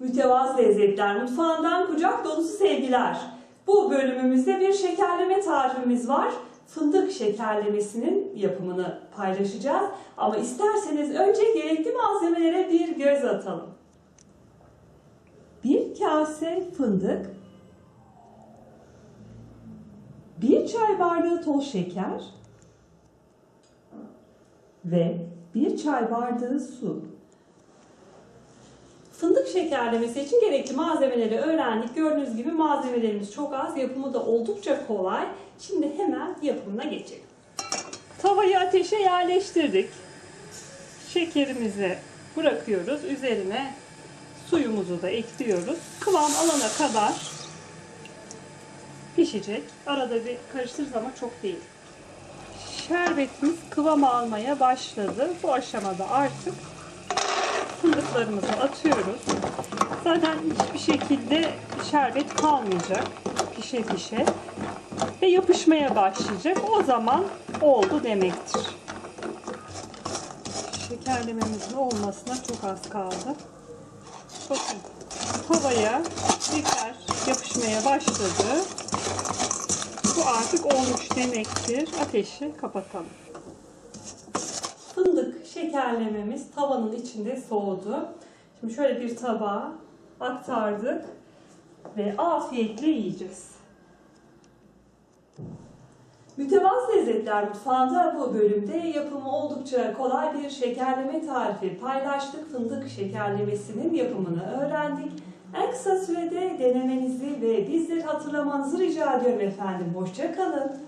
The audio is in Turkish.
Mütevazı Lezzetler Mutfağından kucak dolusu sevgiler. Bu bölümümüzde bir şekerleme tarifimiz var. Fındık şekerlemesinin yapımını paylaşacağız. Ama isterseniz önce gerekli malzemelere bir göz atalım. Bir kase fındık, bir çay bardağı toz şeker ve bir çay bardağı su. Fındık şekerlemesi için gerekli malzemeleri öğrendik. Gördüğünüz gibi malzemelerimiz çok az. Yapımı da oldukça kolay. Şimdi hemen yapımına geçelim. Tavayı ateşe yerleştirdik. Şekerimizi bırakıyoruz. Üzerine suyumuzu da ekliyoruz. Kıvam alana kadar pişecek. Arada bir karıştırırız ama çok değil. Şerbetimiz kıvam almaya başladı. Bu aşamada artık fındıklarımızı atıyoruz. Zaten hiçbir şekilde şerbet kalmayacak pişe pişe ve yapışmaya başlayacak. O zaman oldu demektir. Şekerlememizin olmasına çok az kaldı. Bakın tavaya şeker yapışmaya başladı. Bu artık olmuş demektir. Ateşi kapatalım. Şekerlememiz tavanın içinde soğudu. Şimdi şöyle bir tabağa aktardık ve afiyetle yiyeceğiz. Mütevazı Lezzetler Mutfağı'nda bu bölümde yapımı oldukça kolay bir şekerleme tarifi paylaştık. Fındık şekerlemesinin yapımını öğrendik. En kısa sürede denemenizi ve bizleri hatırlamanızı rica ediyorum efendim. Hoşça kalın.